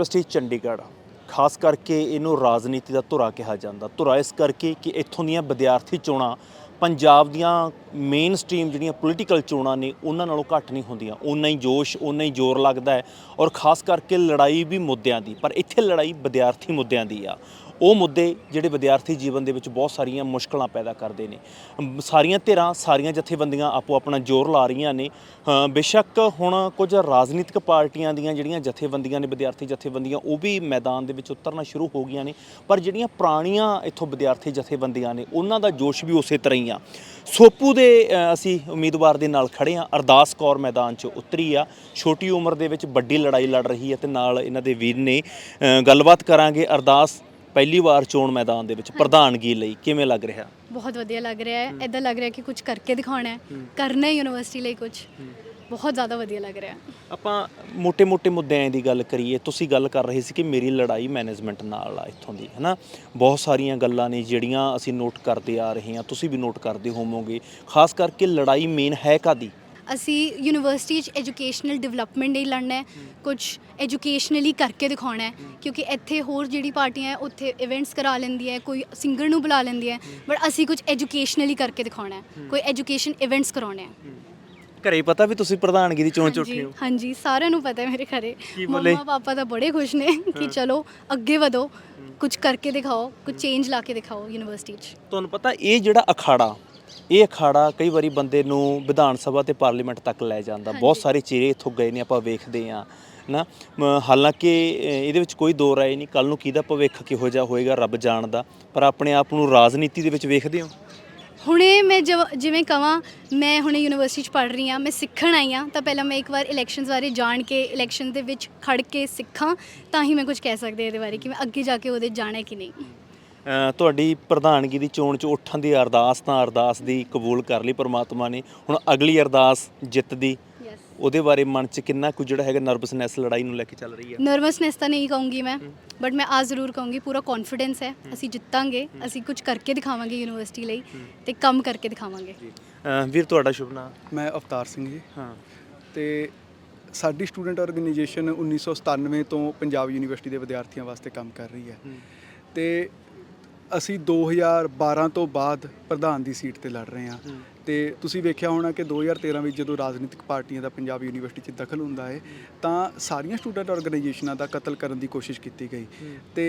University Chandigarh, ਖਾਸ ਕਰਕੇ ਇਹਨੂੰ ਰਾਜਨੀਤੀ ਦਾ ਧੁਰਾ ਕਿਹਾ ਜਾਂਦਾ। ਧੁਰਾ ਇਸ ਕਰਕੇ ਕਿ ਇੱਥੋਂ ਦੀਆਂ ਵਿਦਿਆਰਥੀ ਚੋਣਾਂ, ਪੰਜਾਬ ਦੀਆਂ ਮੇਨ ਸਟ੍ਰੀਮ ਜਿਹੜੀਆਂ ਪੋਲੀਟੀਕਲ ਚੋਣਾਂ ਨੇ, ਉਹਨਾਂ ਨਾਲੋਂ ਘੱਟ ਨਹੀਂ ਹੁੰਦੀਆਂ। ਉਨਾ ਹੀ ਜੋਸ਼ ਉਨਾ ਹੀ ਜ਼ੋਰ ਲੱਗਦਾ ਹੈ। ਔਰ ਖਾਸ ਕਰਕੇ ਲੜਾਈ ਵੀ ਮੁੱਦਿਆਂ ਦੀ, ਪਰ ਇੱਥੇ ਲੜਾਈ ਵਿਦਿਆਰਥੀ ਮੁੱਦਿਆਂ ਦੀ ਆ। ਉਹ ਮੁੱਦੇ ਜਿਹੜੇ ਵਿਦਿਆਰਥੀ ਜੀਵਨ ਦੇ ਵਿੱਚ ਬਹੁਤ ਸਾਰੀਆਂ ਮੁਸ਼ਕਲਾਂ ਪੈਦਾ ਕਰਦੇ ਨੇ। ਸਾਰੀਆਂ ਧਿਰਾਂ, ਸਾਰੀਆਂ ਜਥੇਬੰਦੀਆਂ ਆਪੋ ਆਪਣਾ ਜ਼ੋਰ ਲਾ ਰਹੀਆਂ ਨੇ। ਬੇਸ਼ੱਕ ਹੁਣ ਕੁਝ ਰਾਜਨੀਤਿਕ ਪਾਰਟੀਆਂ ਦੀਆਂ ਜਿਹੜੀਆਂ ਜਥੇਬੰਦੀਆਂ ਨੇ, ਵਿਦਿਆਰਥੀ ਜਥੇਬੰਦੀਆਂ, ਉਹ ਵੀ ਮੈਦਾਨ ਦੇ ਵਿੱਚ ਉਤਰਨਾ ਸ਼ੁਰੂ ਹੋ ਗਈਆਂ ਨੇ। ਪਰ ਜਿਹੜੀਆਂ ਪੁਰਾਣੀਆਂ ਇੱਥੋਂ ਵਿਦਿਆਰਥੀ ਜਥੇਬੰਦੀਆਂ ਨੇ, ਉਹਨਾਂ ਦਾ ਜੋਸ਼ ਵੀ ਉਸੇ ਤਰ੍ਹਾਂ ਹੀ ਆ। ਸੋਪੂ ਦੇ ਅਸੀਂ ਉਮੀਦਵਾਰ ਦੇ ਨਾਲ ਖੜੇ ਆ ਅਰਦਾਸ ਕੌਰ ਮੈਦਾਨ 'ਚ ਉਤਰੀ ਆ। ਛੋਟੀ ਉਮਰ ਦੇ ਵਿੱਚ ਵੱਡੀ ਲੜਾਈ ਲੜ ਰਹੀ ਹੈ ਤੇ ਨਾਲ ਇਹਨਾਂ ਦੇ ਵੀਰ ਨੇ ਗੱਲਬਾਤ ਕਰਾਂਗੇ। ਅਰਦਾਸ ਪਹਿਲੀ ਵਾਰ ਚੋਣ ਮੈਦਾਨ ਦੇ ਵਿੱਚ ਪ੍ਰਧਾਨਗੀ ਲਈ ਕਿਵੇਂ ਲੱਗ ਰਿਹਾ? ਬਹੁਤ ਵਧੀਆ ਲੱਗ ਰਿਹਾ ਹੈ। ਇਦਾਂ ਲੱਗ ਰਿਹਾ ਕਿ ਕੁਝ ਕਰਕੇ ਦਿਖਾਉਣਾ ਹੈ। ਕਰਨਾ ਹੈ ਯੂਨੀਵਰਸਿਟੀ ਲਈ ਕੁਝ ਬਹੁਤ ਜ਼ਿਆਦਾ ਵਧੀਆ ਲੱਗ ਰਿਹਾ। ਆਪਾਂ ਮੋٹے-ਮੋٹے ਮੁੱਦਿਆਂ ਦੀ ਗੱਲ ਕਰੀਏ ਤੁਸੀਂ ਗੱਲ ਕਰ ਰਹੇ ਸੀ ਕਿ ਮੇਰੀ ਲੜਾਈ ਮੈਨੇਜਮੈਂਟ ਨਾਲ ਆ ਇੱਥੋਂ ਦੀ ਹੈਨਾ? ਬਹੁਤ ਸਾਰੀਆਂ ਗੱਲਾਂ ਨੇ ਜਿਹੜੀਆਂ ਅਸੀਂ ਨੋਟ ਕਰਦੇ ਆ ਰਹੇ ਹਾਂ। ਤੁਸੀਂ ਵੀ ਨੋਟ ਕਰਦੇ ਹੋਵੋਗੇ। ਖਾਸ ਕਰਕੇ ਲੜਾਈ ਮੇਨ ਹੈ ਕਾਦੀ ਅਸੀਂ ਯੂਨੀਵਰਸਿਟੀ 'ਚ ਐਜੂਕੇਸ਼ਨਲ ਡਿਵੈਲਪਮੈਂਟ ਲਈ ਲੜਨਾ ਹੈ ਕੁਝ ਐਜੂਕੇਸ਼ਨਲੀ ਕਰਕੇ ਦਿਖਾਉਣਾ ਹੈ ਕਿਉਂਕਿ ਇੱਥੇ ਹੋਰ ਜਿਹੜੀ ਪਾਰਟੀਆਂ ਹੈ ਉੱਥੇ ਇਵੈਂਟਸ ਕਰਾ ਲੈਂਦੀ ਹੈ ਕੋਈ ਸਿੰਗਰ ਨੂੰ ਬੁਲਾ ਲੈਂਦੀ ਹੈ ਬਟ ਅਸੀਂ ਕੁਝ ਐਜੂਕੇਸ਼ਨਲੀ ਕਰਕੇ ਦਿਖਾਉਣਾ ਹੈ ਕੋਈ ਐਜੂਕੇਸ਼ਨ ਇਵੈਂਟਸ ਕਰਾਉਣੇ ਹੈ। ਘਰੇ ਪਤਾ ਵੀ ਤੁਸੀਂ ਪ੍ਰਧਾਨਗੀ ਦੀ ਚੋਣ ਚ ਉੱਠੇ ਹੋ। ਹਾਂਜੀ ਸਾਰਿਆਂ ਨੂੰ ਪਤਾ ਹੈ ਮੇਰੇ ਘਰੇ। ਕੀ ਬੋਲੇ? ਮੰਮਾ ਪਾਪਾ ਤਾਂ ਬੜੇ ਖੁਸ਼ ਨੇ ਕਿ ਚਲੋ ਅੱਗੇ ਵਧੋ ਕੁਝ ਕਰਕੇ ਦਿਖਾਓ ਕੁਝ ਚੇਂਜ ਲਾ ਕੇ ਦਿਖਾਓ ਯੂਨੀਵਰਸਿਟੀ 'ਚ। ਤੁਹਾਨੂੰ ਪਤਾ ਇਹ ਜਿਹੜਾ ਅਖਾੜਾ ਇਹ ਅਖਾੜਾ ਕਈ ਵਾਰੀ ਬੰਦੇ ਨੂੰ ਵਿਧਾਨ ਸਭਾ ਤੇ ਪਾਰਲੀਮੈਂਟ ਤੱਕ ਲੈ ਜਾਂਦਾ। ਬਹੁਤ ਸਾਰੇ ਚਿਹਰੇ ਇੱਥੋਂ ਗਏ ਨੇ ਆਪਾਂ ਵੇਖਦੇ ਆ ਨਾ ਹਾਲਾਂਕਿ ਇਹਦੇ ਵਿੱਚ ਕੋਈ ਦੋ ਰਾਏ ਨਹੀਂ। ਕੱਲ ਨੂੰ ਕਿਹਦਾ ਭਵਿੱਖ ਕਿਹੋ ਜਿਹਾ ਹੋਏਗਾ ਰੱਬ ਜਾਣਦਾ। ਪਰ ਆਪਣੇ ਆਪ ਨੂੰ ਰਾਜਨੀਤੀ ਦੇ ਵਿੱਚ ਵੇਖਦੇ ਹੋ? ਹੁਣੇ ਮੈਂ ਜਵ- ਕਹਾਂ ਮੈਂ ਹੁਣੇ ਯੂਨੀਵਰਸਿਟੀ 'ਚ ਪੜ੍ਹ ਰਹੀ ਹਾਂ ਮੈਂ ਸਿੱਖਣ ਆਈ ਹਾਂ। ਤਾਂ ਪਹਿਲਾਂ ਮੈਂ ਇੱਕ ਵਾਰ ਇਲੈਕਸ਼ਨਸ ਬਾਰੇ ਜਾਣ ਕੇ ਇਲੈਕਸ਼ਨ ਦੇ ਵਿੱਚ ਖੜ ਕੇ ਸਿੱਖਾਂ ਤਾਂ ਹੀ ਮੈਂ ਕੁਝ ਕਹਿ ਸਕਦੀ ਇਹਦੇ ਬਾਰੇ ਕਿ ਮੈਂ ਅੱਗੇ ਜਾ ਕੇ ਉਹਦੇ ਜਾਣਾ ਕਿ ਨਹੀਂ। ਤੁਹਾਡੀ ਪ੍ਰਧਾਨਗੀ ਦੀ ਚੋਣ 'ਚ ਉੱਠਣ ਦੀ ਅਰਦਾਸ ਤਾਂ ਅਰਦਾਸ ਦੀ ਕਬੂਲ ਕਰ ਲਈ ਪ੍ਰਮਾਤਮਾ ਨੇ। ਹੁਣ ਅਗਲੀ ਅਰਦਾਸ ਜਿੱਤ ਦੀ। ਯੈਸ ਉਹਦੇ ਬਾਰੇ ਮਨ 'ਚ ਕਿੰਨਾ ਕੁ ਜਿਹੜਾ ਹੈਗਾ ਨਰਵਸਨੈਸ ਲੜਾਈ ਨੂੰ ਲੈ ਕੇ ਚੱਲ ਰਹੀ ਹੈ? ਨਰਵਸਨੈਸ ਤਾਂ ਨਹੀਂ ਕਹੂੰਗੀ ਮੈਂ ਬਟ ਮੈਂ ਆ ਜ਼ਰੂਰ ਕਹੂੰਗੀ ਪੂਰਾ ਕੌਨਫੀਡੈਂਸ ਹੈ। ਅਸੀਂ ਜਿੱਤਾਂਗੇ ਅਸੀਂ ਕੁਝ ਕਰਕੇ ਦਿਖਾਵਾਂਗੇ ਯੂਨੀਵਰਸਿਟੀ ਲਈ ਤੇ ਕੰਮ ਕਰਕੇ ਦਿਖਾਵਾਂਗੇ। ਵੀਰ ਤੁਹਾਡਾ ਸ਼ੁਭ ਨਾਮ? ਮੈਂ ਅਵਤਾਰ ਸਿੰਘ ਜੀ। ਹਾਂ। ਤੇ ਸਾਡੀ ਸਟੂਡੈਂਟ ਆਰਗੇਨਾਈਜੇਸ਼ਨ 1997 ਤੋਂ ਪੰਜਾਬ ਯੂਨੀਵਰਸਿਟੀ ਦੇ ਵਿਦਿਆਰਥੀਆਂ ਵਾਸਤੇ ਕੰਮ ਕਰ ਰਹੀ ਹੈ। ਤੇ ਅਸੀਂ 2012 ਤੋਂ ਬਾਅਦ ਪ੍ਰਧਾਨ ਦੀ ਸੀਟ ਤੇ ਲੜ ਰਹੇ ਹਾਂ। ਤੇ ਤੁਸੀਂ ਵੇਖਿਆ ਹੋਣਾ ਕਿ 2013 ਵਿੱਚ ਜਦੋਂ ਰਾਜਨੀਤਿਕ ਪਾਰਟੀਆਂ ਦਾ ਪੰਜਾਬ ਯੂਨੀਵਰਸਿਟੀ 'ਚ ਦਖਲ ਹੁੰਦਾ ਹੈ ਤਾਂ ਸਾਰੀਆਂ ਸਟੂਡੈਂਟ ਆਰਗੇਨਾਈਜੇਸ਼ਨਾਂ ਦਾ ਕਤਲ ਕਰਨ ਦੀ ਕੋਸ਼ਿਸ਼ ਕੀਤੀ ਗਈ। ਤੇ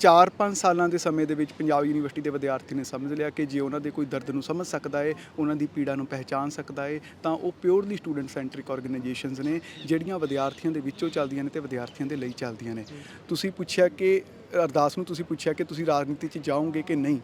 4-5 ਸਾਲਾਂ ਦੇ ਸਮੇਂ ਦੇ ਵਿੱਚ ਪੰਜਾਬ ਯੂਨੀਵਰਸਿਟੀ ਦੇ ਵਿਦਿਆਰਥੀ ਨੇ ਸਮਝ ਲਿਆ ਕਿ ਜੇ ਉਹਨਾਂ ਦੇ ਕੋਈ ਦਰਦ ਨੂੰ ਸਮਝ ਸਕਦਾ ਹੈ ਉਹਨਾਂ ਦੀ ਪੀੜਾ ਨੂੰ ਪਹਿਚਾਨ ਸਕਦਾ ਹੈ ਤਾਂ ਉਹ ਪਿਓਰਲੀ ਸਟੂਡੈਂਟ ਸੈਂਟਰਿਕ ਆਰਗੇਨਾਈਜੇਸ਼ਨਸ ਨੇ ਜਿਹੜੀਆਂ ਵਿਦਿਆਰਥੀਆਂ ਦੇ ਵਿੱਚੋਂ ਚੱਲਦੀਆਂ ਨੇ ਤੇ ਵਿਦਿਆਰਥੀਆਂ ਦੇ ਲਈ ਚੱਲਦੀਆਂ ਨੇ। ਤੁਸੀਂ ਪੁੱਛਿਆ ਕਿ ਅਰਦਾਸ ਨੂੰ ਤੁਸੀਂ ਪੁੱਛਿਆ ਕਿ ਤੁਸੀਂ ਰਾਜਨੀਤੀ 'ਚ ਜਾਓਗੇ ਕਿ ਨਹੀਂ?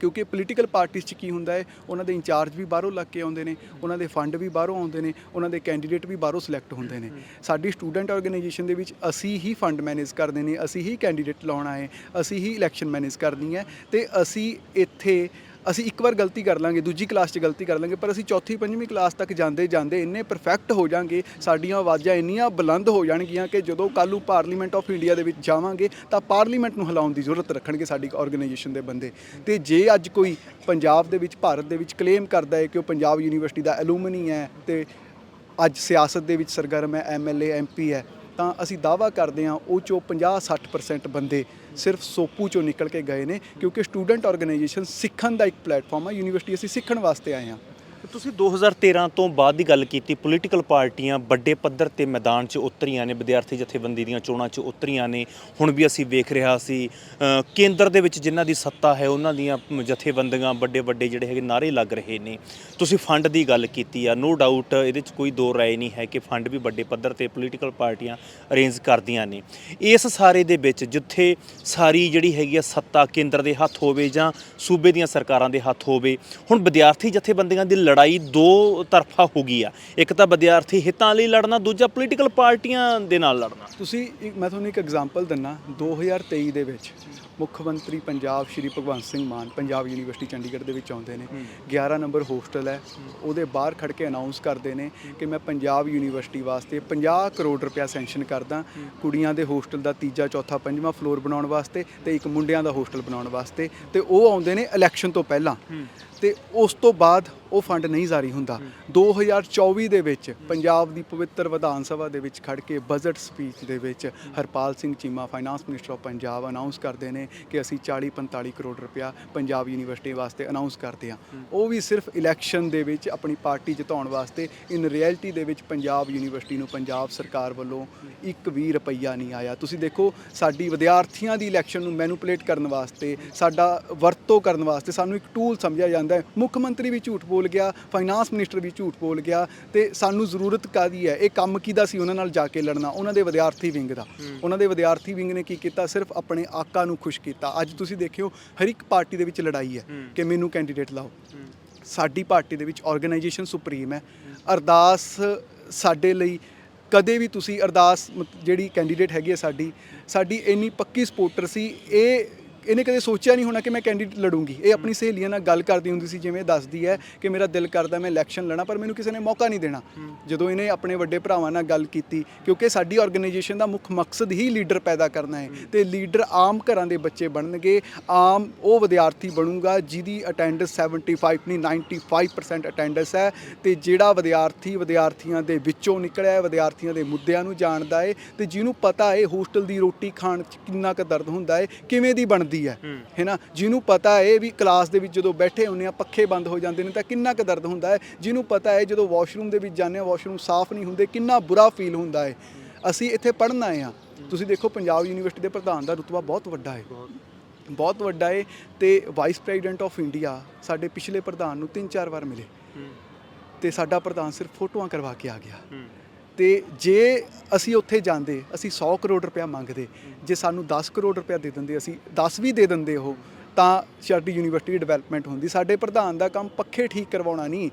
ਕਿਉਂਕਿ ਪੋਲੀਟੀਕਲ ਪਾਰਟੀਆਂ 'ਚ ਕੀ ਹੁੰਦਾ ਹੈ, ਉਹਨਾਂ ਦੇ ਇੰਚਾਰਜ ਵੀ ਬਾਹਰੋਂ ਲੱਗ ਕੇ ਆਉਂਦੇ ਨੇ, ਉਹਨਾਂ ਦੇ ਫੰਡ ਵੀ ਬਾਹਰੋਂ ਆਉਂਦੇ ਨੇ, ਉਹਨਾਂ ਦੇ ਕੈਂਡੀਡੇਟ ਵੀ ਬਾਹਰੋਂ ਸਿਲੈਕਟ ਹੁੰਦੇ ਨੇ। ਸਾਡੀ ਸਟੂਡੈਂਟ ਆਰਗੇਨਾਈਜੇਸ਼ਨ ਦੇ ਵਿੱਚ ਅਸੀਂ ਹੀ ਫੰਡ ਮੈਨੇਜ ਕਰਦੇ ਨੇ, ਅਸੀਂ ਹੀ ਕੈਂਡੀਡੇਟ ਲਾਉਣਾ ਹੈ ਅਸੀਂ ਹੀ ਇਲੈਕਸ਼ਨ ਮੈਨੇਜ ਕਰਨੀ ਹੈ ਤੇ ਅਸੀਂ ਇੱਥੇ ਅਸੀਂ ਇੱਕ ਵਾਰ ਗਲਤੀ ਕਰ ਲਾਂਗੇ, ਦੂਜੀ ਕਲਾਸ 'ਚ ਗਲਤੀ ਕਰ ਲਾਂਗੇ, ਪਰ ਅਸੀਂ ਚੌਥੀ, ਪੰਜਵੀਂ ਕਲਾਸ ਤੱਕ ਜਾਂਦੇ ਜਾਂਦੇ ਇੰਨੇ ਪਰਫੈਕਟ ਹੋ ਜਾਾਂਗੇ, ਸਾਡੀਆਂ ਆਵਾਜ਼ਾਂ ਇੰਨੀਆਂ ਬੁਲੰਦ ਹੋ ਜਾਣਗੀਆਂ ਕਿ ਜਦੋਂ ਕੱਲ੍ਹ ਨੂੰ ਪਾਰਲੀਮੈਂਟ ਆਫ ਇੰਡੀਆ ਦੇ ਵਿੱਚ ਜਾਵਾਂਗੇ, ਤਾਂ ਪਾਰਲੀਮੈਂਟ ਨੂੰ ਹਿਲਾਉਣ ਦੀ ਜ਼ਰੂਰਤ ਰੱਖਣਗੇ ਸਾਡੀ ਆਰਗੇਨਾਈਜੇਸ਼ਨ ਦੇ ਬੰਦੇ। ਤੇ ਜੇ ਅੱਜ ਕੋਈ ਪੰਜਾਬ ਦੇ ਵਿੱਚ, ਭਾਰਤ ਦੇ ਵਿੱਚ ਕਲੇਮ ਕਰਦਾ ਹੈ ਕਿ ਉਹ ਪੰਜਾਬ ਯੂਨੀਵਰਸਿਟੀ ਦਾ ਐਲੂਮਨੀ ਹੈ ਤੇ ਅੱਜ ਸਿਆਸਤ ਦੇ ਵਿੱਚ ਸਰਗਰਮ ਹੈ ਐਮਐਲਏ ਐਮਪੀ ਹੈ, ਤਾਂ ਅਸੀਂ ਦਾਵਾ ਕਰਦੇ ਹਾਂ ਉਹ ਚੋਂ 50-60% ਬੰਦੇ ਸਿਰਫ ਸੋਪੂ ਚੋਂ ਨਿਕਲ ਕੇ ਗਏ ਨੇ, ਕਿਉਂਕਿ ਸਟੂਡੈਂਟ ਆਰਗੇਨਾਈਜੇਸ਼ਨ ਸਿੱਖਣ ਦਾ ਇੱਕ ਪਲੇਟਫਾਰਮ ਆ, ਯੂਨੀਵਰਸਿਟੀ ਅਸੀਂ ਸਿੱਖਣ ਵਾਸਤੇ ਆਏ ਹਾਂ। ਤੁਸੀਂ 2013 ਤੋਂ ਬਾਅਦ ਦੀ ਗੱਲ ਕੀਤੀ ਪੋਲੀਟੀਕਲ ਪਾਰਟੀਆਂ ਵੱਡੇ ਪੱਧਰ ਤੇ ਮੈਦਾਨ 'ਚ ਉਤਰੀਆਂ ਨੇ, ਵਿਦਿਆਰਥੀ ਜਥੇਬੰਦੀ ਦੀਆਂ ਚੋਣਾਂ 'ਚ ਉਤਰੀਆਂ ਨੇ। ਹੁਣ ਵੀ ਅਸੀਂ ਵੇਖ ਰਿਹਾ ਸੀ ਕੇਂਦਰ ਦੇ ਵਿੱਚ ਜਿਨ੍ਹਾਂ ਦੀ ਸੱਤਾ ਹੈ, ਉਹਨਾਂ ਦੀਆਂ ਜਥੇਬੰਦੀਆਂ ਵੱਡੇ ਵੱਡੇ ਜਿਹੜੇ ਹੈਗੇ ਨਾਰੇ ਲੱਗ ਰਹੇ ਨੇ। ਤੁਸੀਂ ਫੰਡ ਦੀ ਗੱਲ ਕੀਤੀ ਆ ਨੋ ਡਾਊਟ ਇਹਦੇ 'ਚ ਕੋਈ ਦੋ ਰਾਏ ਨਹੀਂ ਹੈ ਕਿ ਫੰਡ ਵੀ ਵੱਡੇ ਪੱਧਰ ਤੇ ਪੋਲੀਟੀਕਲ ਪਾਰਟੀਆਂ ਅਰੇਂਜ ਕਰਦੀਆਂ ਨੇ। ਇਸ ਸਾਰੇ ਦੇ ਵਿੱਚ ਜਿੱਥੇ ਸਾਰੀ ਜਿਹੜੀ ਹੈਗੀ ਆ ਸੱਤਾ ਕੇਂਦਰ ਦੇ ਹੱਥ ਹੋਵੇ ਜਾਂ ਸੂਬੇ ਦੀਆਂ ਸਰਕਾਰਾਂ ਦੇ ਹੱਥ ਹੋਵੇ, ਹੁਣ ਵਿਦਿਆਰਥੀ ਜਥੇਬੰਦੀਆਂ ਦੀ ਲੜ ਲੜਾਈ ਦੋ ਤਰਫਾ ਹੋ ਗਈ ਆ। ਇੱਕ ਤਾਂ ਵਿਦਿਆਰਥੀ ਹਿੱਤਾਂ ਲਈ ਲੜਨਾ ਦੂਜਾ ਪੋਲੀਟੀਕਲ ਪਾਰਟੀਆਂ ਦੇ ਨਾਲ ਲੜਨਾ। ਤੁਸੀਂ ਇੱਕ ਮੈਂ ਤੁਹਾਨੂੰ ਇੱਕ ਐਗਜ਼ਾਮਪਲ ਦਿੰਨਾ। 2023 ਦੇ ਵਿੱਚ ਮੁੱਖ ਮੰਤਰੀ ਪੰਜਾਬ ਸ਼੍ਰੀ ਭਗਵੰਤ ਸਿੰਘ ਮਾਨ ਪੰਜਾਬ ਯੂਨੀਵਰਸਿਟੀ ਚੰਡੀਗੜ੍ਹ ਦੇ ਵਿੱਚ ਆਉਂਦੇ ਨੇ। 11 ਨੰਬਰ ਹੋਸਟਲ ਹੈ। ਉਹਦੇ ਬਾਹਰ ਖੜ ਕੇ ਅਨਾਉਂਸ ਕਰਦੇ ਨੇ ਕਿ ਮੈਂ ਪੰਜਾਬ ਯੂਨੀਵਰਸਿਟੀ ਵਾਸਤੇ 50 ਕਰੋੜ ਰੁਪਇਆ ਸੈਂਕਸ਼ਨ ਕਰਦਾ। ਕੁੜੀਆਂ ਦੇ ਹੋਸਟਲ ਦਾ ਤੀਜਾ ਚੌਥਾ ਪੰਜਵਾਂ ਫਲੋਰ ਬਣਾਉਣ ਵਾਸਤੇ ਤੇ ਇੱਕ ਮੁੰਡਿਆਂ ਦਾ ਹੋਸਟਲ ਬਣਾਉਣ ਵਾਸਤੇ। ਤੇ ਉਹ ਆਉਂਦੇ ਨੇ ਇਲੈਕਸ਼ਨ ਤੋਂ ਪਹਿਲਾਂ। ਤੇ ਉਸ ਤੋਂ ਬਾਅਦ ਉਹ ਫੰਡ ਨਹੀਂ ਜਾਰੀ ਹੁੰਦਾ। 2024 ਦੇ ਵਿੱਚ ਪੰਜਾਬ ਦੀ ਪਵਿੱਤਰ ਵਿਧਾਨ ਸਭਾ ਦੇ ਵਿੱਚ ਖੜ ਕੇ ਬਜਟ ਸਪੀਚ ਦੇ ਵਿੱਚ Harpal Singh Cheema finance minister of Punjab announce ਕਰਦੇ ਨੇ ਕਿ ਅਸੀਂ 40 45 ਕਰੋੜ ਰੁਪਇਆ ਪੰਜਾਬ ਯੂਨੀਵਰਸਿਟੀ ਵਾਸਤੇ ਅਨਾਉਂਸ ਕਰਦੇ ਹਾਂ। ਉਹ ਵੀ ਸਿਰਫ ਇਲੈਕਸ਼ਨ ਦੇ ਵਿੱਚ ਆਪਣੀ ਪਾਰਟੀ ਜਿਤਾਉਣ ਵਾਸਤੇ ਇਨ ਰਿਐਲਿਟੀ ਦੇ ਵਿੱਚ ਪੰਜਾਬ ਯੂਨੀਵਰਸਿਟੀ ਨੂੰ ਪੰਜਾਬ ਸਰਕਾਰ ਵੱਲੋਂ ਇੱਕ ਵੀ ਰੁਪਈਆ ਨਹੀਂ ਆਇਆ। ਤੁਸੀਂ ਦੇਖੋ ਸਾਡੀ ਵਿਦਿਆਰਥੀਆਂ ਦੀ ਇਲੈਕਸ਼ਨ ਨੂੰ ਮੈਨੂਪੂਲੇਟ ਕਰਨ ਵਾਸਤੇ ਸਾਡਾ ਵਰਤੋਂ ਕਰਨ ਵਾਸਤੇ ਸਾਨੂੰ ਇੱਕ ਟੂਲ ਸਮਝਿਆ ਜਾਂਦਾ ਹੈ। ਮੁੱਖ ਮੰਤਰੀ ਵੀ ਝੂਠ ਬੋਲ ਗਿਆ ਫਾਈਨਾਂਸ ਮਿਨਿਸਟਰ ਵੀ ਝੂਠ ਬੋਲ ਗਿਆ ਤੇ ਸਾਨੂੰ ਜ਼ਰੂਰਤ ਕਾਦੀ ਹੈ? ਇਹ ਕੰਮ ਕਿਹਦਾ ਸੀ ਉਹਨਾਂ ਨਾਲ ਜਾ ਕੇ ਲੜਨਾ? ਉਹਨਾਂ ਦੇ ਵਿਦਿਆਰਥੀ ਵਿੰਗ ਦਾ। ਉਹਨਾਂ ਦੇ ਵਿਦਿਆਰਥੀ ਵਿੰਗ ਨੇ ਕੀ ਕੀਤਾ? ਸਿਰਫ ਆਪਣੇ ਆਕਾ ਨੂੰ ਖੁਸ਼ ਕੀਤਾ। ਅੱਜ ਤੁਸੀਂ ਦੇਖਿਓ ਹਰ ਇੱਕ ਪਾਰਟੀ ਦੇ ਵਿੱਚ ਲੜਾਈ ਹੈ ਕਿ ਮੈਨੂੰ ਕੈਂਡੀਡੇਟ ਲਾਓ। ਸਾਡੀ ਪਾਰਟੀ ਦੇ ਵਿੱਚ ਆਰਗੇਨਾਈਜੇਸ਼ਨ ਸੁਪਰੀਮ ਹੈ। ਅਰਦਾਸ ਸਾਡੇ ਲਈ ਕਦੇ ਵੀ ਤੁਸੀਂ ਅਰਦਾਸ ਜਿਹੜੀ ਕੈਂਡੀਡੇਟ ਹੈਗੀ ਹੈ ਸਾਡੀ ਸਾਡੀ ਇੰਨੀ ਪੱਕੀ ਸਪੋਰਟਰ ਸੀ ਇਹ ਇਹਨੇ ਕਦੇ ਸੋਚਿਆ ਨਹੀਂ ਹੋਣਾ ਕਿ ਮੈਂ ਕੈਂਡੀਡੇਟ ਲੜੂੰਗੀ। ਇਹ ਆਪਣੀ ਸਹੇਲੀਆਂ ਨਾਲ ਗੱਲ ਕਰਦੀ ਹੁੰਦੀ ਸੀ ਜਿਵੇਂ ਦੱਸਦੀ ਹੈ ਕਿ ਮੇਰਾ ਦਿਲ ਕਰਦਾ ਮੈਂ ਇਲੈਕਸ਼ਨ ਲੜਾਂ ਪਰ ਮੈਨੂੰ ਕਿਸੇ ਨੇ ਮੌਕਾ ਨਹੀਂ ਦੇਣਾ। ਜਦੋਂ ਇਹਨੇ ਆਪਣੇ ਵੱਡੇ ਭਰਾਵਾਂ ਨਾਲ ਗੱਲ ਕੀਤੀ ਕਿਉਂਕਿ ਸਾਡੀ ਆਰਗੇਨਾਈਜੇਸ਼ਨ ਦਾ ਮੁੱਖ ਮਕਸਦ ਹੀ ਲੀਡਰ ਪੈਦਾ ਕਰਨਾ ਹੈ। ਤੇ ਲੀਡਰ ਆਮ ਘਰਾਂ ਦੇ ਬੱਚੇ ਬਣਨਗੇ। ਆਮ ਉਹ ਵਿਦਿਆਰਥੀ ਬਣੂਗਾ ਜਿਹਦੀ ਅਟੈਂਡੈਂਸ 75 ਨਹੀਂ 95% ਅਟੈਂਡੈਂਸ ਹੈ। ਤੇ ਜਿਹੜਾ ਵਿਦਿਆਰਥੀ ਵਿਦਿਆਰਥੀਆਂ ਦੇ ਵਿੱਚੋਂ ਨਿਕਲਿਆ ਹੈ ਵਿਦਿਆਰਥੀਆਂ ਦੇ ਮੁੱਦਿਆਂ ਨੂੰ ਜਾਣਦਾ ਹੈ। ਤੇ ਜਿਹਨੂੰ ਪਤਾ ਹੈ ਹੋਸਟਲ ਦੀ ਰੋਟੀ ਖਾਣ 'ਚ ਕਿੰਨਾ ਕੁ ਦਰਦ ਹੁੰਦਾ ਹੈ ਕਿਵੇਂ ਦੀ ਬਣਦੀ ਹੈ। ਹੈਨਾ? ਜਿਹਨੂੰ ਪਤਾ ਹੈ ਵੀ ਕਲਾਸ ਦੇ ਵਿੱਚ ਜਦੋਂ ਬੈਠੇ ਹੁੰਨੇ ਆ ਪੱਖੇ ਬੰਦ ਹੋ ਜਾਂਦੇ ਨੇ ਤਾਂ ਕਿੰਨਾ ਕੁ ਦਰਦ ਹੁੰਦਾ ਹੈ। ਜਿਹਨੂੰ ਪਤਾ ਹੈ ਜਦੋਂ ਵਾਸ਼ਰੂਮ ਦੇ ਵਿੱਚ ਜਾਂਦੇ ਆ ਵਾਸ਼ਰੂਮ ਸਾਫ਼ ਨਹੀਂ ਹੁੰਦੇ ਕਿੰਨਾ ਬੁਰਾ ਫੀਲ ਹੁੰਦਾ ਹੈ। ਅਸੀਂ ਇੱਥੇ ਪੜ੍ਹਨ ਆਏ ਆ ਤੁਸੀਂ ਦੇਖੋ ਪੰਜਾਬ ਯੂਨੀਵਰਸਿਟੀ ਦੇ ਪ੍ਰਧਾਨ ਦਾ ਰੁਤਬਾ ਬਹੁਤ ਵੱਡਾ ਹੈ। ਬਹੁਤ। ਵੱਡਾ ਹੈ ਤੇ ਵਾਈਸ ਪ੍ਰੈਜ਼ੀਡੈਂਟ ਆਫ ਇੰਡੀਆ ਸਾਡੇ ਪਿਛਲੇ ਪ੍ਰਧਾਨ ਨੂੰ ਤਿੰਨ ਚਾਰ ਵਾਰ ਮਿਲੇ। ਤੇ ਸਾਡਾ ਪ੍ਰਧਾਨ ਸਿਰਫ ਫੋਟੋਆਂ ਕਰਵਾ ਕੇ ਆ ਗਿਆ। ਤੇ ਜੇ ਅਸੀਂ ਉੱਥੇ ਜਾਂਦੇ, ਅਸੀਂ 100 ਕਰੋੜ ਰੁਪਇਆ ਮੰਗਦੇ, ਜੇ ਸਾਨੂੰ 10 ਕਰੋੜ ਰੁਪਇਆ ਦੇ ਦਿੰਦੇ, ਅਸੀਂ 10 ਵੀ ਦੇ ਦਿੰਦੇ ਉਹ, ਤਾਂ ਸਾਡੀ ਯੂਨੀਵਰਸਿਟੀ ਡਿਵੈਲਪਮੈਂਟ ਹੁੰਦੀ। ਸਾਡੇ ਪ੍ਰਧਾਨ ਦਾ ਕੰਮ ਪੱਖੇ ਠੀਕ ਕਰਵਾਉਣਾ ਨਹੀਂ।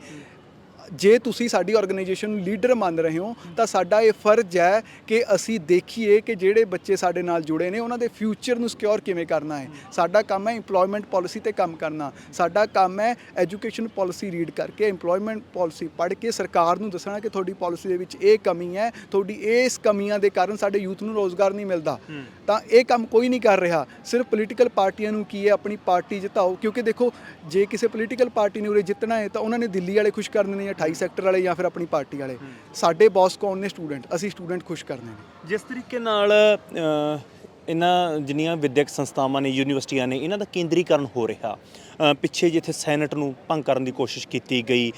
ਜੇ ਤੁਸੀਂ ਸਾਡੀ ਆਰਗੇਨਾਈਜੇਸ਼ਨ ਨੂੰ ਲੀਡਰ ਮੰਨ ਰਹੇ ਹੋ ਤਾਂ ਸਾਡਾ ਇਹ ਫਰਜ਼ ਹੈ ਕਿ ਅਸੀਂ ਦੇਖੀਏ ਕਿ ਜਿਹੜੇ ਬੱਚੇ ਸਾਡੇ ਨਾਲ ਜੁੜੇ ਨੇ ਉਹਨਾਂ ਦੇ ਫਿਊਚਰ ਨੂੰ ਸਿਕਿਉਰ ਕਿਵੇਂ ਕਰਨਾ ਹੈ। ਸਾਡਾ ਕੰਮ ਹੈ EMPLOYMENT ਪਾਲਿਸੀ ਤੇ ਕੰਮ ਕਰਨਾ। ਸਾਡਾ ਕੰਮ ਹੈ ਐਜੂਕੇਸ਼ਨ ਪਾਲਿਸੀ ਰੀਡ ਕਰਕੇ EMPLOYMENT ਪਾਲਿਸੀ ਪੜ੍ਹ ਕੇ ਸਰਕਾਰ ਨੂੰ ਦੱਸਣਾ ਕਿ ਤੁਹਾਡੀ ਪਾਲਿਸੀ ਦੇ ਵਿੱਚ ਇਹ ਕਮੀ ਹੈ ਤੁਹਾਡੀ ਇਸ ਕਮੀਆਂ ਦੇ ਕਾਰਨ ਸਾਡੇ ਯੂਥ ਨੂੰ ਰੋਜ਼ਗਾਰ ਨਹੀਂ ਮਿਲਦਾ। ਤਾਂ ਇਹ ਕੰਮ ਕੋਈ ਨਹੀਂ ਕਰ ਰਿਹਾ। ਸਿਰਫ ਪੋਲੀਟੀਕਲ ਪਾਰਟੀਆਂ ਨੂੰ ਕੀ ਹੈ ਆਪਣੀ ਪਾਰਟੀ ਜਿਤਾਓ। ਕਿਉਂਕਿ ਦੇਖੋ ਜੇ ਕਿਸੇ ਪੋਲੀਟੀਕਲ ਪਾਰਟੀ ਨੇ ਉਰੇ ਜਿੱਤਣਾ ਹੈ ਤਾਂ ਉਹਨਾਂ ਨੇ ਦਿੱਲੀ ਵਾਲੇ ਖੁਸ਼ ਕਰਨੇ ਨੇ ਜਾਂ 28 ਸੈਕਟਰ ਵਾਲੇ ਜਾਂ ਫਿਰ ਆਪਣੀ ਪਾਰਟੀ ਵਾਲੇ। ਸਾਡੇ ਬੌਸ ਕੌਣ ਨੇ? ਸਟੂਡੈਂਟ ਅਸੀਂ ਸਟੂਡੈਂਟ ਖੁਸ਼ ਕਰਨੇ ਨੇ। ਜਿਸ ਤਰੀਕੇ ਨਾਲ ਇਹਨਾਂ ਜਿੰਨੀਆਂ ਵਿਦਿਅਕ ਸੰਸਥਾਵਾਂ ਨੇ ਯੂਨੀਵਰਸਿਟੀਆਂ ਨੇ ਇਹਨਾਂ ਦਾ ਕੇਂਦਰੀਕਰਨ ਹੋ ਰਿਹਾ। ਪਿੱਛੇ ਜਿੱਥੇ ਸੈਨੇਟ ਨੂੰ ਭੰਗ ਕਰਨ ਦੀ ਕੋਸ਼ਿਸ਼ ਕੀਤੀ ਗਈ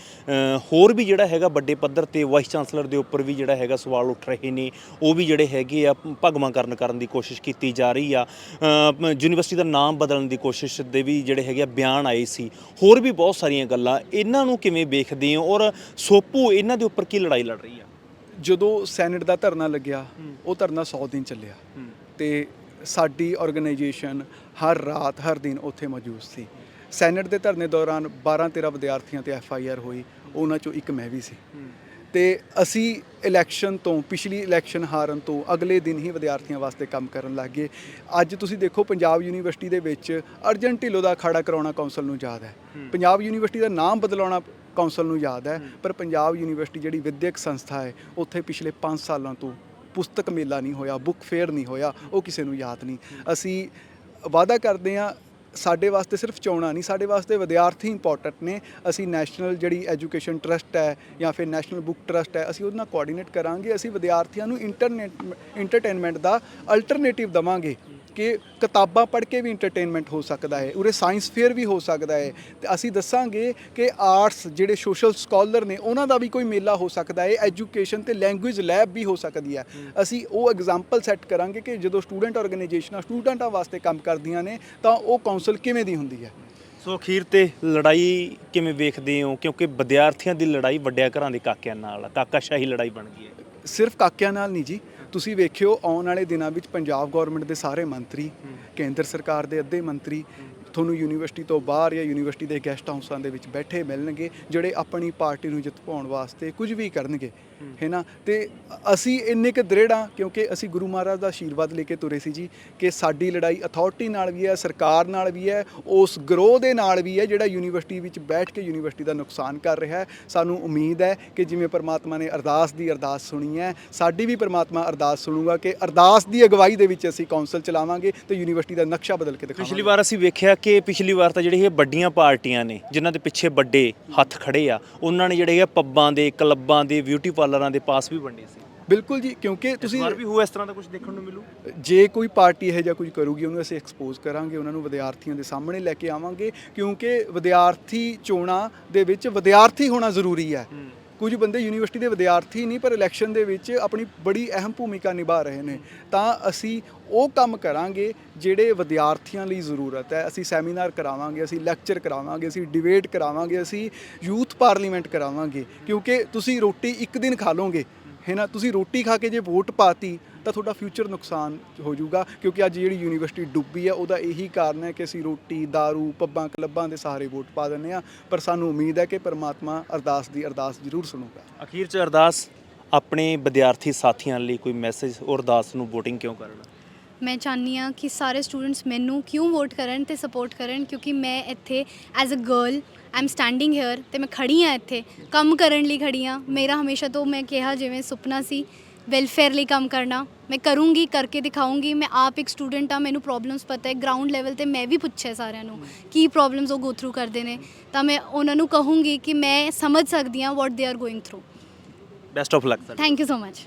ਹੋਰ ਵੀ ਜਿਹੜਾ ਹੈਗਾ ਵੱਡੇ ਪੱਧਰ ਤੇ ਵਾਈਸ ਚਾਂਸਲਰ ਦੇ ਉੱਪਰ ਵੀ ਜਿਹੜਾ ਹੈਗਾ ਸਵਾਲ ਉੱਠ ਰਹੇ ਨੇ ਉਹ ਵੀ ਜਿਹੜੇ ਹੈਗੇ ਆ ਭਗਵਾਂਕਰਨ ਕਰਨ ਦੀ ਕੋਸ਼ਿਸ਼ ਕੀਤੀ ਜਾ ਰਹੀ ਆ। ਯੂਨੀਵਰਸਿਟੀ ਦਾ ਨਾਮ ਬਦਲਣ ਦੀ ਕੋਸ਼ਿਸ਼ ਦੇ ਵੀ ਜਿਹੜੇ ਹੈਗੇ ਆ ਬਿਆਨ ਆਏ ਸੀ। ਹੋਰ ਵੀ ਬਹੁਤ ਸਾਰੀਆਂ ਗੱਲਾਂ ਇਹਨਾਂ ਨੂੰ ਕਿਵੇਂ ਵੇਖਦੇ ਹੋ ਔਰ ਸੋਪੂ ਇਹਨਾਂ ਦੇ ਉੱਪਰ ਕੀ ਲੜਾਈ ਲੜ ਰਹੀ ਆ? ਜਦੋਂ ਸੈਨੇਟ ਦਾ ਧਰਨਾ ਲੱਗਿਆ ਉਹ ਧਰਨਾ 100 ਦਿਨ ਚੱਲਿਆ। ਤੇ ਸਾਡੀ ਆਰਗੇਨਾਈਜੇਸ਼ਨ ਹਰ ਰਾਤ ਹਰ ਦਿਨ ਉੱਥੇ ਮੌਜੂਦ ਸੀ। ਸੈਨੇਟ ਦੇ ਧਰਨੇ ਦੌਰਾਨ 12 13 ਵਿਦਿਆਰਥੀਆਂ ਤੇ ਐਫ ਆਈ ਆਰ ਹੋਈ ਉਹਨਾਂ ਚੋਂ ਇੱਕ ਮੈਂ ਵੀ ਸੀ। ਤੇ ਅਸੀਂ ਇਲੈਕਸ਼ਨ ਤੋਂ ਪਿਛਲੀ ਇਲੈਕਸ਼ਨ ਹਾਰਨ ਤੋਂ ਅਗਲੇ ਦਿਨ ਹੀ ਵਿਦਿਆਰਥੀਆਂ ਵਾਸਤੇ ਕੰਮ ਕਰਨ ਲੱਗ ਗਏ। ਅੱਜ ਤੁਸੀਂ ਦੇਖੋ ਪੰਜਾਬ ਯੂਨੀਵਰਸਿਟੀ ਦੇ ਵਿੱਚ ਅਰਜਨ ਢਿੱਲੋਂ ਦਾ ਅਖਾੜਾ ਕਰਾਉਣਾ ਕੌਂਸਲ ਨੂੰ ਯਾਦ ਹੈ। ਪੰਜਾਬ ਯੂਨੀਵਰਸਿਟੀ ਦਾ ਨਾਮ ਬਦਲਾਉਣਾ ਕੌਂਸਲ ਨੂੰ ਯਾਦ ਹੈ ਪਰ ਪੰਜਾਬ ਯੂਨੀਵਰਸਿਟੀ ਜਿਹੜੀ ਵਿਦਿਅਕ ਸੰਸਥਾ ਹੈ ਉੱਥੇ ਪਿਛਲੇ 5 ਸਾਲਾਂ ਤੋਂ ਪੁਸਤਕ ਮੇਲਾ ਨਹੀਂ ਹੋਇਆ ਬੁੱਕ ਫੇਅਰ ਨਹੀਂ ਹੋਇਆ, ਉਹ ਕਿਸੇ ਨੂੰ ਯਾਦ ਨਹੀਂ। ਅਸੀਂ ਵਾਅਦਾ ਕਰਦੇ ਹਾਂ, ਸਾਡੇ ਵਾਸਤੇ ਸਿਰਫ ਚੋਣਾਂ ਨਹੀਂ, ਸਾਡੇ ਵਾਸਤੇ ਵਿਦਿਆਰਥੀ ਇੰਪੋਰਟੈਂਟ ਨੇ। ਅਸੀਂ ਨੈਸ਼ਨਲ ਜਿਹੜੀ ਐਜੂਕੇਸ਼ਨ ਟਰਸਟ ਹੈ ਜਾਂ ਫਿਰ ਨੈਸ਼ਨਲ ਬੁੱਕ ਟਰਸਟ ਹੈ, ਅਸੀਂ ਉਹਦੇ ਨਾਲ ਕੋਆਰਡੀਨੇਟ ਕਰਾਂਗੇ। ਅਸੀਂ ਵਿਦਿਆਰਥੀਆਂ ਨੂੰ ਇੰਟਰਨੈਟ ਇੰਟਰਟੇਨਮੈਂਟ ਦਾ ਅਲਟਰਨੇਟਿਵ ਦਵਾਂਗੇ। ਕਿ ਕਿਤਾਬਾਂ ਪੜ੍ਹ ਕੇ ਵੀ ਇੰਟਰਟੇਨਮੈਂਟ ਹੋ ਸਕਦਾ ਹੈ ਉਰੇ ਸਾਇੰਸ ਫੇਅਰ ਵੀ ਹੋ ਸਕਦਾ ਹੈ ਤੇ ਅਸੀਂ ਦੱਸਾਂਗੇ ਕਿ ਆਰਟਸ ਜਿਹੜੇ ਸੋਸ਼ਲ ਸਕਾਲਰ ਨੇ ਉਹਨਾਂ ਦਾ ਵੀ ਕੋਈ ਮੇਲਾ ਹੋ ਸਕਦਾ ਹੈ ਐਜੂਕੇਸ਼ਨ ਤੇ ਲੈਂਗੁਏਜ ਲੈਬ ਵੀ ਹੋ ਸਕਦੀ ਹੈ। ਅਸੀਂ ਉਹ ਐਗਜ਼ਾਮਪਲ ਸੈੱਟ ਕਰਾਂਗੇ ਕਿ ਜਦੋਂ ਸਟੂਡੈਂਟ ਆਰਗੇਨਾਈਜੇਸ਼ਨਾਂ ਸਟੂਡੈਂਟਾਂ ਵਾਸਤੇ ਕੰਮ ਕਰਦੀਆਂ ਨੇ ਤਾਂ ਉਹ ਕਾਉਂਸਲ ਕਿਵੇਂ ਦੀ ਹੁੰਦੀ ਹੈ? ਸੋ ਅਖੀਰ ਤੇ ਲੜਾਈ ਕਿਵੇਂ ਵੇਖਦੇ ਹੋ? ਕਿਉਂਕਿ ਵਿਦਿਆਰਥੀਆਂ ਦੀ ਲੜਾਈ ਵੱਡਿਆਂ ਘਰਾਂ ਦੇ ਕਾਕਿਆਂ ਨਾਲ ਕਾਕਾਸ਼ਾਹੀ ਲੜਾਈ ਬਣ ਗਈ ਹੈ। ਸਿਰਫ ਕਾਕਿਆਂ ਨਾਲ ਨਹੀਂ ਜੀ ਤੁਸੀਂ ਵੇਖਿਓ, ਆਉਣ ਵਾਲੇ ਦਿਨਾਂ ਵਿੱਚ ਪੰਜਾਬ ਗਵਰਨਮੈਂਟ ਦੇ ਸਾਰੇ ਮੰਤਰੀ, ਕੇਂਦਰ ਸਰਕਾਰ ਦੇ ਅੱਧੇ ਮੰਤਰੀ ਤੁਹਾਨੂੰ ਯੂਨੀਵਰਸਿਟੀ ਤੋਂ ਬਾਹਰ ਜਾਂ ਯੂਨੀਵਰਸਿਟੀ ਦੇ ਗੈਸਟ ਹਾਊਸਾਂ ਦੇ ਵਿੱਚ ਬੈਠੇ ਮਿਲਣਗੇ, ਜਿਹੜੇ ਆਪਣੀ ਪਾਰਟੀ ਨੂੰ ਜਿੱਤ ਪਾਉਣ ਵਾਸਤੇ ਕੁਝ ਵੀ ਕਰਨਗੇ। ਹੈ ਨਾ? ਤੇ ਅਸੀਂ ਇੰਨੇ ਕੁ ਦ੍ਰਿੜ ਹਾਂ ਕਿਉਂਕਿ ਅਸੀਂ ਗੁਰੂ ਮਹਾਰਾਜ ਦਾ ਆਸ਼ੀਰਵਾਦ ਲੈ ਕੇ ਤੁਰੇ ਸੀ ਜੀ, ਕਿ ਸਾਡੀ ਲੜਾਈ ਅਥਾਰਟੀ ਨਾਲ ਵੀ ਹੈ, ਸਰਕਾਰ ਨਾਲ ਵੀ ਹੈ, ਉਸ ਗਰੋਹ ਦੇ ਨਾਲ ਵੀ ਹੈ, ਜਿਹੜਾ ਯੂਨੀਵਰਸਿਟੀ ਵਿੱਚ ਬੈਠ ਕੇ ਯੂਨੀਵਰਸਿਟੀ ਦਾ ਨੁਕਸਾਨ ਕਰ ਰਿਹਾ ਹੈ। ਸਾਨੂੰ ਉਮੀਦ ਹੈ ਕਿ ਜਿਵੇਂ ਪਰਮਾਤਮਾ ਨੇ ਅਰਦਾਸ ਦੀ ਅਰਦਾਸ ਸੁਣੀ ਹੈ, ਸਾਡੀ ਵੀ ਪਰਮਾਤਮਾ ਅਰਦਾਸ ਸੁਣੂਗਾ ਕਿ ਅਰਦਾਸ ਦੀ ਅਗਵਾਈ ਦੇ ਵਿੱਚ ਅਸੀਂ ਕੌਂਸਲ ਚਲਾਵਾਂਗੇ ਤੇ ਯੂਨੀਵਰਸਿਟੀ ਦਾ ਨਕਸ਼ਾ ਬਦਲ ਕੇ ਦਿਖਾਵਾਂਗੇ। ਪਿਛਲੀ ਵਾਰ ਅਸੀਂ ਵੇਖਿਆ ਕਿ ਪਿਛਲੀ ਵਾਰ ਤਾਂ ਜਿਹੜੀ ਇਹ ਵੱਡੀਆਂ ਪਾਰਟੀਆਂ ਨੇ, ਜਿਨ੍ਹਾਂ ਦੇ ਪਿੱਛੇ ਵੱਡੇ ਹੱਥ ਖੜੇ ਆ, ਉਹਨਾਂ ਨੇ ਜਿਹੜੇ ਇਹ ਪੱਬਾਂ ਦੇ, ਕਲੱਬਾਂ ਦੇ ਬਿਊਟੀ ਪਾਰਲਰਾਂ ਦੇ ਪਾਸ ਵੀ ਵੰਡੇ ਸੀ। ਬਿਲਕੁਲ ਜੀ ਕਿਉਂਕਿ ਤੁਸੀਂ ਵਾਰ ਵੀ ਹੋਇਆ ਇਸ ਤਰ੍ਹਾਂ ਦਾ ਕੁਝ ਦੇਖਣ ਨੂੰ ਮਿਲੂ? ਜੇ ਕੋਈ ਪਾਰਟੀ ਇਹ ਜਾਂ ਕੁਝ ਕਰੂਗੀ ਉਹਨੂੰ ਅਸੀਂ ਐਕਸਪੋਜ਼ ਕਰਾਂਗੇ ਉਹਨਾਂ ਨੂੰ ਵਿਦਿਆਰਥੀਆਂ ਦੇ ਸਾਹਮਣੇ ਲੈ ਕੇ ਆਵਾਂਗੇ ਕਿਉਂਕਿ ਵਿਦਿਆਰਥੀ ਚੋਣਾਂ ਦੇ ਵਿੱਚ ਵਿਦਿਆਰਥੀ ਹੋਣਾ ਜ਼ਰੂਰੀ ਹੈ। ਕੁਝ ਬੰਦੇ ਯੂਨੀਵਰਸਿਟੀ ਦੇ ਵਿਦਿਆਰਥੀ ਨਹੀਂ, ਪਰ ਇਲੈਕਸ਼ਨ ਦੇ ਵਿੱਚ ਆਪਣੀ ਬੜੀ ਅਹਿਮ ਭੂਮਿਕਾ ਨਿਭਾ ਰਹੇ ਨੇ। ਤਾਂ ਅਸੀਂ ਉਹ ਕੰਮ ਕਰਾਂਗੇ ਜਿਹੜੇ ਵਿਦਿਆਰਥੀਆਂ ਲਈ ਜ਼ਰੂਰਤ ਹੈ। ਅਸੀਂ ਸੈਮੀਨਾਰ ਕਰਾਵਾਂਗੇ, ਅਸੀਂ ਲੈਕਚਰ ਕਰਾਵਾਂਗੇ, ਅਸੀਂ ਡਿਬੇਟ ਕਰਾਵਾਂਗੇ, ਅਸੀਂ ਯੂਥ ਪਾਰਲੀਮੈਂਟ ਕਰਾਵਾਂਗੇ। ਕਿਉਂਕਿ ਤੁਸੀਂ ਰੋਟੀ ਇੱਕ ਦਿਨ ਖਾ ਲੋਗੇ ਹੈ ਨਾ? ਤੁਸੀਂ ਰੋਟੀ ਖਾ ਕੇ ਜੇ ਵੋਟ ਪਾਤੀ ਤਾਂ ਤੁਹਾਡਾ ਫਿਊਚਰ ਨੁਕਸਾਨ ਹੋ ਜਾਊਗਾ ਕਿਉਂਕਿ ਅੱਜ ਜਿਹੜੀ ਯੂਨੀਵਰਸਿਟੀ ਡੁੱਬੀ ਹੈ ਉਹਦਾ ਇਹੀ ਕਾਰਨ ਹੈ ਕਿ ਅਸੀਂ ਰੋਟੀ दारू ਪੱਬਾਂ ਕਲੱਬਾਂ ਦੇ ਸਹਾਰੇ ਵੋਟ ਪਾ ਦਿੰਦੇ ਆ ਪਰ ਸਾਨੂੰ ਉਮੀਦ ਹੈ ਕਿ ਪਰਮਾਤਮਾ ਅਰਦਾਸ ਦੀ ਅਰਦਾਸ ਜ਼ਰੂਰ ਸੁਣੂਗਾ। ਅਖੀਰ 'ਚ ਅਰਦਾਸ ਆਪਣੇ ਵਿਦਿਆਰਥੀ ਸਾਥੀਆਂ ਲਈ ਕੋਈ ਮੈਸੇਜ ਔਰ ਅਰਦਾਸ ਨੂੰ VOTING ਕਿਉਂ ਕਰਨਾ? ਮੈਂ ਚਾਹੁੰਦੀ ਹਾਂ ਕਿ ਸਾਰੇ ਸਟੂਡੈਂਟਸ ਮੈਨੂੰ ਕਿਉਂ ਵੋਟ ਕਰਨ ਤੇ ਸਪੋਰਟ ਕਰਨ? ਕਿਉਂਕਿ ਮੈਂ ਇੱਥੇ as a girl I'm standing here ਤੇ ਮੈਂ ਖੜੀ ਹਾਂ ਇੱਥੇ। ਕੰਮ ਕਰਨ ਲਈ ਖੜੀ ਹਾਂ। ਮੇਰਾ ਹਮੇਸ਼ਾ ਤੋਂ ਮੈਂ ਕਿਹਾ ਜਿਵੇਂ ਸੁਪਨਾ ਸੀ ਵੈਲਫੇਅਰ ਲਈ ਕੰਮ ਕਰਨਾ ਮੈਂ ਕਰੂੰਗੀ ਕਰਕੇ ਦਿਖਾਉਂਗੀ ਮੈਂ ਆਪ ਇੱਕ ਸਟੂਡੈਂਟ ਆ ਮੈਨੂੰ ਪ੍ਰੋਬਲਮਸ ਪਤਾ ਹੈ ਗਰਾਊਂਡ ਲੈਵਲ ਤੇ ਮੈਂ ਵੀ ਪੁੱਛਿਆ ਸਾਰਿਆਂ ਨੂੰ ਕੀ ਪ੍ਰੋਬਲਮਸ ਉਹ ਗੋ ਥਰੂ ਕਰਦੇ ਨੇ ਤਾਂ ਮੈਂ ਉਹਨਾਂ ਨੂੰ ਕਹੂੰਗੀ ਕਿ ਮੈਂ ਸਮਝ ਸਕਦੀ ਹਾਂ what they are going through best of luck sir thank you so much